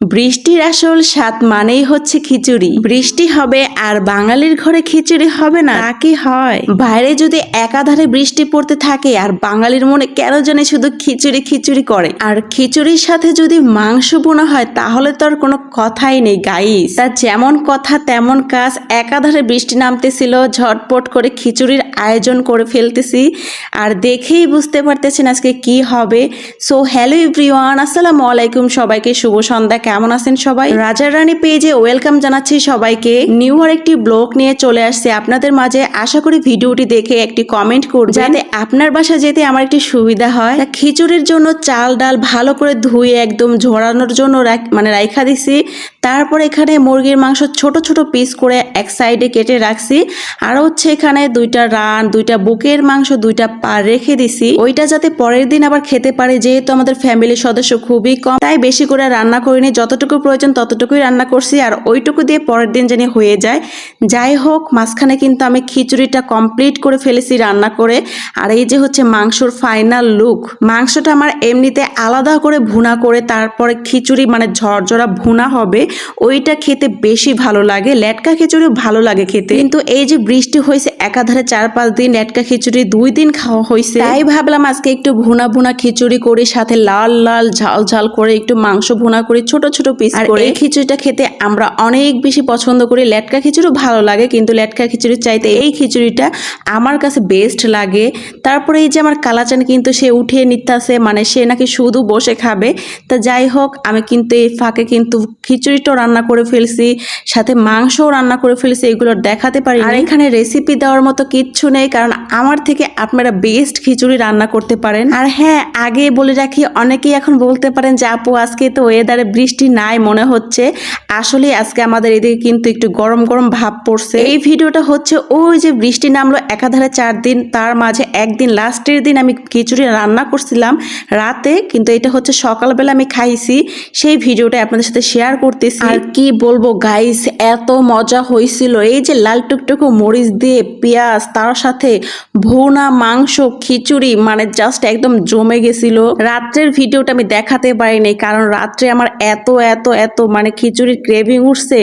বৃষ্টির আসল স্বাদ মানেই হচ্ছে খিচুড়ি। বৃষ্টি হবে আর বাঙালির ঘরে খিচুড়ি হবে না কি হয়? বাইরে যদি একাধারে বৃষ্টি পড়তে থাকে আর বাঙালির মনে কেন জানে শুধু খিচুড়ি খিচুড়ি করে? আর খিচুড়ির সাথে যদি মাংস বোনা হয়, তাহলে তো আর কোনো কথাই নেই, গাইস। তা যেমন কথা, তেমন কাজ। একাধারে বৃষ্টি নামতেছিল, ঝটপট করে খিচুড়ির আয়োজন করে ফেলতেছি। আর দেখেই বুঝতে পারতেছেন আজকে কি হবে। সো হ্যালো এভরিওয়ান আসসালামু আলাইকুম সবাইকে, শুভ সন্ধ্যা। কেমন আছেন সবাই? রাজার রানী পেজে ওয়েলকাম জানাচ্ছি সবাইকে। নিউ আর একটি ব্লগ নিয়ে চলে আসছে আপনাদের মাঝে। আশা করি ভিডিওটি দেখে একটি কমেন্ট করবেন। যাতে আপনার বাসা যেতে আমার একটি সুবিধা হয়। খিচুড়ির জন্য চাল, ডাল ভালো করে ধুয়ে একদম ঝরানোর জন্য মানে রাইখা দিছি। তারপর এখানে মুরগির মাংস ছোট ছোট পিস করে এক সাইডে কেটে রাখছি। আর হচ্ছে এখানে দুইটা রান, দুইটা বুকের মাংস, দুইটা পা রেখে দিছি। ওইটা যাতে পরের দিন আবার খেতে পারে, যেহেতু আমাদের ফ্যামিলির সদস্য খুবই কম, তাই বেশি করে রান্না করিনি। যতটুকু প্রয়োজন ততটুকুই রান্না করছি আর ওইটুকু দিয়ে পরের দিন জানি হয়ে যায়। যাই হোক, মাঝখানে কিন্তু আমি খিচুড়িটা কমপ্লিট করে ফেলেছি রান্না করে। আর এই যে হচ্ছে মাংসর ফাইনাল লুক মাংসটা আমার এমনিতে আলাদা করে ভুনা করে তারপরে খিচুড়ি মানে ঝরঝরা ভুনা হবে, ওইটা খেতে বেশি ভালো লাগে। লেটকা খিচুড়ি ভালো লাগে খেতে। কিন্তু এই যে বৃষ্টি হয়েছে, একাধারে চার পাঁচ দিন লেটকা খিচুড়ি দুই দিন খাওয়া হয়েছে। তাই ভাবলাম আজকে একটু ভুনা ভুনা খিচুড়ি করি, সাথে লাল লাল ঝাল ঝাল করে একটু মাংস ভুনা করি, ছোট ছোট পিস করে এই খিচুড়িটা খেতে আমরা অনেক বেশি পছন্দ করি। লেটকা খিচুড়ি ভালো লাগে কিন্তু লেটকা খিচুড়ির চাইতে এই খিচুড়িটা আমার কাছে বেস্ট লাগে। তারপরে এই যে আমার কালাচান কিন্তু সে উঠিয়ে নিতেছে মানে সে নাকি শুধু বসে খাবে। তা যাই হোক আমি কিন্তু এই ফাঁকে কিন্তু খিচুড়িটাও রান্না করে ফেলছি সাথে মাংসও রান্না করে ফেলছি এগুলো দেখাতে পারি আর এখানে রেসিপি দেওয়ার মতো কিচ্ছু নেই কারণ আমার থেকে আপনারা বেস্ট খিচুড়ি রান্না করতে পারেন। আর হ্যাঁ আগে বলে রাখি অনেকেই এখন বলতে পারেন যে আপু আজকে তো ওয়েদারে বৃষ্টি নাই মনে হচ্ছে। আসলে আজকে আমাদের এদিকে কিন্তু একটু গরম গরম ভাব পড়ছে। এই ভিডিওটা হচ্ছে ওই যে বৃষ্টি নামলো একাধারে চার দিন, তার মাঝে একদিন লাস্টের দিন আমি খিচুড়ি রান্না করছিলাম রাতে, কিন্তু এটা হচ্ছে সকালবেলা আমি খাইছি। সেই ভিডিওটা আপনাদের সাথে শেয়ার করতেছি। আর কি বলব গাইস এত মজা হয়েছিল এই যে লাল টুকটুকু মরিচ দিয়ে পেঁয়াজ, তার সাথে ভুনা, মাংস, খিচুড়ি মানে জাস্ট একদম জমে গেছিল। রাত্রের ভিডিওটা আমি দেখাতে পারিনি, কারণ রাত্রে আমার এত এত এত এত মানে খিচুড়ির ক্রেভিং উঠছে,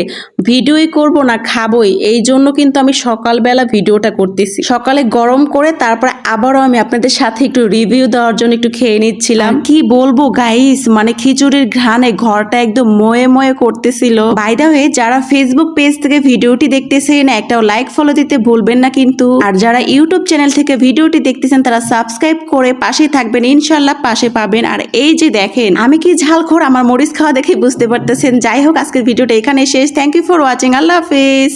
ভিডিওই করব না, খাবই। এই জন্য কিন্তু আমি সকালবেলা ভিডিওটা করতেছি। সকালে গরম করে তারপর আবারও আমি আপনাদের সাথে একটু রিভিউ দেওয়ার জন্য একটু খেয়ে নিচ্ছিলাম। কি বলব গাইস মানে খিচুড়ির ঘ্রাণে ঘরটা একদম ময়ে ময়ে করতেছিল। বাইদা হয়ে যারা ফেসবুক পেজ থেকে ভিডিওটি দেখতেছেন, একটাও লাইক ফলো দিতে ভুলবেন না কিন্তু। আর যারা ইউটিউব চ্যানেল থেকে ভিডিওটি দেখতেছেন, তারা সাবস্ক্রাইব করে পাশে থাকবেন, ইনশাল্লাহ পাশে পাবেন। আর এই যে দেখেন, আমি কি ঝালখোর আমার মরিচ খাওয়া দেখে বুঝতে পারতেছেন। যাই হোক, আজকের ভিডিওটা এখানে শেষ। থ্যাংক ইউ ফর ওয়াচিং আল্লাহ হাফেজ।